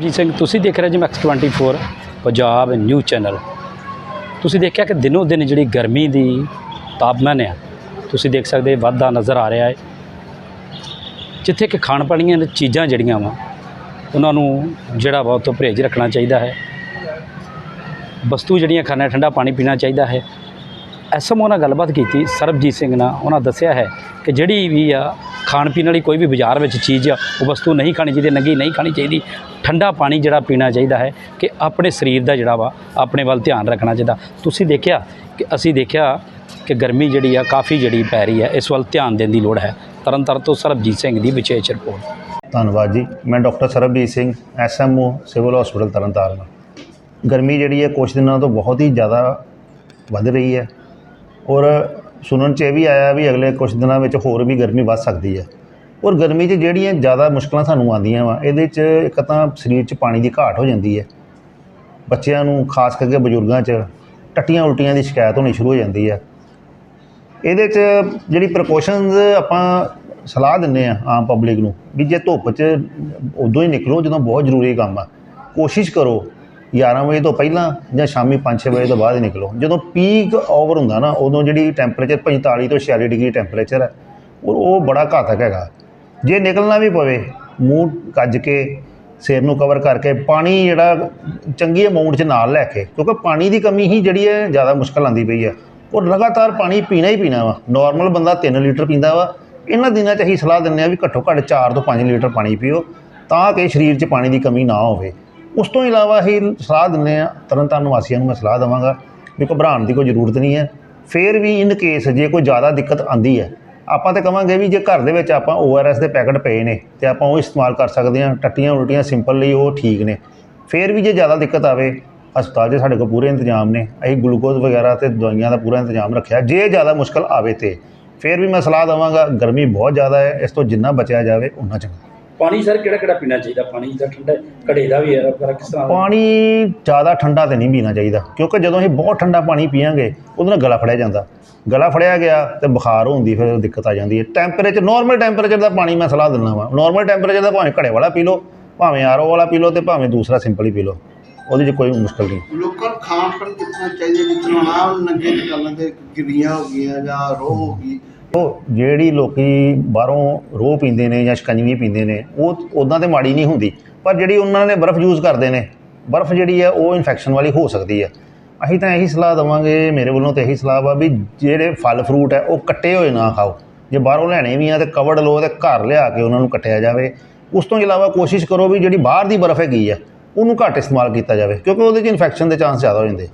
ਸਰਬਜੀਤ ਸਿੰਘ, ਤੁਸੀਂ ਦੇਖ ਰਹੇ ਜੀ ਮੈਕਸ 24 ਪੰਜਾਬ ਨਿਊਜ਼ ਚੈਨਲ ਤੁਸੀਂ ਦੇਖਿਆ ਕਿ ਦਿਨੋ ਦਿਨ ਜਿਹੜੀ ਗਰਮੀ ਦੀ ਤਾਪਮਾਨ ਹੈ ਤੁਸੀਂ ਦੇਖ ਸਕਦੇ ਵਾਧਾ ਨਜ਼ਰ ਆ ਰਿਹਾ ਹੈ। ਜਿੱਥੇ ਕਿ ਖਾਣ ਪਾਣੀਆਂ ਦੀਆਂ ਚੀਜ਼ਾਂ ਜਿਹੜੀਆਂ ਵਾ, ਉਹਨਾਂ ਨੂੰ ਜਿਹੜਾ ਬਹੁਤ ਪਰਹੇਜ਼ ਰੱਖਣਾ ਚਾਹੀਦਾ ਹੈ। ਵਸਤੂ ਜਿਹੜੀਆਂ ਖਾਣਾ, ਠੰਡਾ ਪਾਣੀ ਪੀਣਾ ਚਾਹੀਦਾ ਹੈ। ਐਸਐਮਓ ਨਾਲ ਗੱਲਬਾਤ ਕੀਤੀ, ਸਰਬਜੀਤ ਸਿੰਘ ਨਾਲ ਉਹਨਾਂ ਦੱਸਿਆ ਹੈ ਕਿ ਜਿਹੜੀ ਵੀ ਆ, ਖਾਣ ਪੀਣ ਵਾਲੀ ਕੋਈ ਵੀ ਬਾਜ਼ਾਰ ਵਿੱਚ ਚੀਜ਼ ਆ, ਉਹ ਵਸਤੂ ਨਹੀਂ ਖਾਣੀ ਚਾਹੀਦੀ, ਨੰਗੀ ਨਹੀਂ ਖਾਣੀ ਚਾਹੀਦੀ। ਠੰਡਾ ਪਾਣੀ ਜਿਹੜਾ ਪੀਣਾ ਚਾਹੀਦਾ ਹੈ ਕਿ ਆਪਣੇ ਸਰੀਰ ਦਾ ਜਿਹੜਾ ਵਾ, ਆਪਣੇ ਵੱਲ ਧਿਆਨ ਰੱਖਣਾ ਚਾਹੀਦਾ। ਤੁਸੀਂ ਦੇਖਿਆ ਕਿ ਅਸੀਂ ਦੇਖਿਆ ਕਿ ਗਰਮੀ ਜਿਹੜੀ ਆ, ਕਾਫੀ ਜਿਹੜੀ ਪੈ ਰਹੀ ਹੈ, ਇਸ ਵੱਲ ਧਿਆਨ ਦੇਣ ਦੀ ਲੋੜ ਹੈ। ਤਰਨਤਾਰਨ ਤੋਂ ਸਰਬਜੀਤ ਸਿੰਘ ਦੀ ਵਿਸ਼ੇਸ਼ ਰਿਪੋਰਟ। ਧੰਨਵਾਦ ਜੀ। ਮੈਂ doctor Sarabjit Singh, SMO, civil hospital Tarn Taran. ਗਰਮੀ ਜਿਹੜੀ ਹੈ, ਕੁਛ ਦਿਨਾਂ ਤੋਂ ਬਹੁਤ ਹੀ ਜ਼ਿਆਦਾ ਵੱਧ ਰਹੀ ਹੈ। ਔਰ ਸੁਣਨ 'ਚ ਇਹ ਵੀ ਆਇਆ ਵੀ ਅਗਲੇ ਕੁਝ ਦਿਨਾਂ ਵਿੱਚ ਹੋਰ ਵੀ ਗਰਮੀ ਵੱਧ ਸਕਦੀ ਹੈ। ਔਰ ਗਰਮੀ 'ਚ ਜਿਹੜੀਆਂ ਜ਼ਿਆਦਾ ਮੁਸ਼ਕਲਾਂ ਸਾਨੂੰ ਆਉਂਦੀਆਂ ਵਾ, ਇਹਦੇ 'ਚ ਇੱਕ ਤਾਂ ਸਰੀਰ 'ਚ ਪਾਣੀ ਦੀ ਘਾਟ ਹੋ ਜਾਂਦੀ ਹੈ। ਬੱਚਿਆਂ ਨੂੰ, ਖਾਸ ਕਰਕੇ ਬਜ਼ੁਰਗਾਂ 'ਚ ਟੱਟੀਆਂ ਉਲਟੀਆਂ ਦੀ ਸ਼ਿਕਾਇਤ ਹੋਣੀ ਸ਼ੁਰੂ ਹੋ ਜਾਂਦੀ ਹੈ। ਇਹਦੇ 'ਚ ਜਿਹੜੀ ਪ੍ਰੀਕਾਸ਼ਨਸ ਆਪਾਂ ਸਲਾਹ ਦਿੰਨੇ ਆ ਆਮ ਪਬਲਿਕ ਨੂੰ ਵੀ ਜੇ ਧੁੱਪ 'ਚ ਉਦੋਂ ਹੀ ਨਿਕਲੋ ਜਦੋਂ ਬਹੁਤ ਜ਼ਰੂਰੀ ਕੰਮ ਆ। ਕੋਸ਼ਿਸ਼ ਕਰੋ 11 ਵਜੇ ਤੋਂ ਪਹਿਲਾਂ ਜਾਂ ਸ਼ਾਮੀ 5-6 ਵਜੇ ਤੋਂ ਬਾਅਦ ਹੀ ਨਿਕਲੋ। ਜਦੋਂ ਪੀਕ ਓਵਰ ਹੁੰਦਾ ਨਾ, ਉਦੋਂ ਜਿਹੜੀ ਟੈਂਪਰੇਚਰ 45 ਤੋਂ 46 ਡਿਗਰੀ ਟੈਂਪਰੇਚਰ ਹੈ ਔਰ ਉਹ ਬੜਾ ਘਾਤਕ ਹੈਗਾ। ਜੇ ਨਿਕਲਣਾ ਵੀ ਪਵੇ, ਮੂੰਹ ਕੱਜ ਕੇ, ਸਿਰ ਨੂੰ ਕਵਰ ਕਰਕੇ ਪਾਣੀ ਜਿਹੜਾ ਚੰਗੀ ਅਮਾਉਂਟ 'ਚ ਨਾਲ ਲੈ ਕੇ, ਕਿਉਂਕਿ ਪਾਣੀ ਦੀ ਕਮੀ ਹੀ ਜਿਹੜੀ ਹੈ, ਜ਼ਿਆਦਾ ਮੁਸ਼ਕਲ ਆਂਦੀ ਪਈ ਆ ਉਹ ਲਗਾਤਾਰ ਪਾਣੀ ਪੀਣਾ ਹੀ ਪੀਣਾ ਵਾ। ਨਾਰਮਲ ਬੰਦਾ 3 ਲੀਟਰ ਪੀਂਦਾ ਵਾ। ਇਹਨਾਂ ਦਿਨਾਂ 'ਚ ਅਸੀਂ ਸਲਾਹ ਦਿੰਦੇ ਆ ਵੀ ਘੱਟੋ ਘੱਟ 4 ਤੋਂ 5 ਲੀਟਰ ਪਾਣੀ ਪੀਓ, ਤਾਂ ਕਿ ਸਰੀਰ 'ਚ ਪਾਣੀ ਦੀ ਕਮੀ ਨਾ ਹੋਵੇ। ਉਸ ਤੋਂ ਇਲਾਵਾ ਅਸੀਂ ਸਲਾਹ ਦਿੰਦੇ ਆ ਤਰਨਤਾਰਨ ਵਾਸੀਆਂ ਨੂੰ ਮੈਂ ਸਲਾਹ ਦੇਵਾਂਗਾ ਵੀ ਘਬਰਾਉਣ ਦੀ ਕੋਈ ਜ਼ਰੂਰਤ ਨਹੀਂ ਹੈ। ਫੇਰ ਵੀ ਇਨ ਕੇਸ ਜੇ ਕੋਈ ਜ਼ਿਆਦਾ ਦਿੱਕਤ ਆਂਦੀ ਹੈ ਆਪਾਂ ਤੇ ਕਵਾਂਗੇ ਵੀ ਜੇ ਘਰ ਦੇ ਵਿੱਚ ਆਪਾਂ ORS ਦੇ ਪੈਕਟ ਪਏ ਨੇ ਤੇ ਆਪਾਂ ਉਹ ਇਸਤੇਮਾਲ ਕਰ ਸਕਦੇ ਹਾਂ, ਟੱਟੀਆਂ ਉਲਟੀਆਂ ਸਿੰਪਲ ਲਈ ਉਹ ਠੀਕ ਨੇ। ਫੇਰ ਵੀ ਜੇ ਜ਼ਿਆਦਾ ਦਿੱਕਤ ਆਵੇ, ਹਸਪਤਾਲ 'ਚ ਸਾਡੇ ਕੋਲ ਪੂਰੇ ਇੰਤਜ਼ਾਮ ਨੇ। ਅਸੀਂ ਗਲੂਕੋਜ਼ ਵਗੈਰਾ ਤੇ ਦਵਾਈਆਂ ਦਾ ਪੂਰਾ ਇੰਤਜ਼ਾਮ ਰੱਖਿਆ, ਜੇ ਜ਼ਿਆਦਾ ਮੁਸ਼ਕਲ ਆਵੇ ਤੇ। ਫੇਰ ਵੀ ਮੈਂ ਸਲਾਹ ਦੇਵਾਂਗਾ, ਗਰਮੀ ਬਹੁਤ ਜ਼ਿਆਦਾ ਹੈ, ਇਸ ਤੋਂ ਜਿੰਨਾ ਬਚਿਆ ਜਾਵੇ ਉਨਾ ਚੰਗਾ। ਪਾਣੀ ਸਰ ਕਿਹੜਾ ਕਿਹੜਾ ਪੀਣਾ ਚਾਹੀਦਾ? ਪਾਣੀ ਦਾ ਠੰਡਾ ਘੜੇ ਦਾ ਵੀ ਹੈ ਪਰ ਕਿਸ ਤਰ੍ਹਾਂ ਦਾ? ਪਾਣੀ ਜ਼ਿਆਦਾ ਠੰਡਾ ਤੇ ਨਹੀਂ ਪੀਣਾ ਚਾਹੀਦਾ ਕਿਉਂਕਿ ਜਦੋਂ ਅਸੀਂ ਬਹੁਤ ਠੰਡਾ ਪਾਣੀ ਪੀਾਂਗੇ ਉਹਦੇ ਨਾਲ ਗਲਾ ਫੜਿਆ ਜਾਂਦਾ। ਗਲਾ ਫੜਿਆ ਗਿਆ ਤੇ ਬੁਖਾਰ ਹੁੰਦੀ ਫਿਰ ਦਿੱਕਤ ਆ ਜਾਂਦੀ ਹੈ। ਟੈਂਪਰੇਚਰ ਨਾਰਮਲ ਟੈਂਪਰੇਚਰ ਦਾ ਪਾਣੀ ਮੈਂ ਸਲਾਹ ਦਿੰਦਾ ਵਾਂ। ਨਾਰਮਲ ਟੈਂਪਰੇਚਰ ਦਾ ਭਾਵੇਂ ਘੜੇ ਵਾਲਾ ਪੀ ਲਓ ਭਾਵੇਂ ਆਰਓ ਵਾਲਾ ਪੀ ਲਓ ਤੇ ਭਾਵੇਂ ਦੂਸਰਾ ਸਿੰਪਲ ਹੀ ਪੀ ਲਓ। ਉਹਦੇ 'ਚ ਕੋਈ ਮੁਸ਼ਕਲ ਨਹੀਂ। ਲੋਕਾਂ ਨੂੰ ਖਾਣ ਪੀਣ ਕਿਤਨਾ ਚਾਹੀਦਾ ਤਰ੍ਹਾਂ ਆਹ ਨੰਗੇ ਨਿਕਲਣ ਦੇ ਗਿਰੀਆਂ ਹੋ ਗਈਆਂ ਜਾਂ ਰੋਹ ਹੋ ਗਈ ਉਹ ਜਿਹੜੀ ਲੋਕੀ ਬਾਹਰੋਂ ਰੋਹ ਪੀਂਦੇ ਨੇ ਜਾਂ ਸ਼ਿਕੰਜਵੀ ਪੀਂਦੇ ਨੇ, ਉਹ ਉਦਾਂ ਤੇ ਮਾੜੀ ਨਹੀਂ ਹੁੰਦੀ, ਪਰ ਜਿਹੜੀ ਉਹਨਾਂ ਨੇ ਬਰਫ਼ ਯੂਜ਼ ਕਰਦੇ ਨੇ, ਬਰਫ਼ ਜਿਹੜੀ ਹੈ ਉਹ ਇਨਫੈਕਸ਼ਨ ਵਾਲੀ ਹੋ ਸਕਦੀ ਹੈ ਅਸੀਂ ਤਾਂ ਇਹੀ ਸਲਾਹ ਦਵਾਂਗੇ, ਮੇਰੇ ਵੱਲੋਂ ਤਾਂ ਇਹੀ ਸਲਾਹ ਵਾ ਵੀ ਜਿਹੜੇ ਫਲ ਫਰੂਟ ਹੈ ਉਹ ਕੱਟੇ ਹੋਏ ਨਾ ਖਾਓ। ਜੇ ਬਾਹਰੋਂ ਲੈਣੇ ਵੀ ਆ ਤੇ ਕਵਰਡ ਲਓ ਤੇ ਘਰ ਲਿਆ ਕੇ ਉਹਨਾਂ ਨੂੰ ਕੱਟਿਆ ਜਾਵੇ। ਉਸ ਤੋਂ ਇਲਾਵਾ ਕੋਸ਼ਿਸ਼ ਕਰੋ ਵੀ ਜਿਹੜੀ ਬਾਹਰ ਦੀ ਬਰਫ਼ ਹੈਗੀ ਆ, ਉਹਨੂੰ ਘੱਟ ਇਸਤੇਮਾਲ ਕੀਤਾ ਜਾਵੇ, ਕਿਉਂਕਿ ਉਹਦੇ 'ਚ ਇਨਫੈਕਸ਼ਨ ਦੇ ਚਾਂਸ ਜ਼ਿਆਦਾ ਹੋ ਜਾਂਦੇ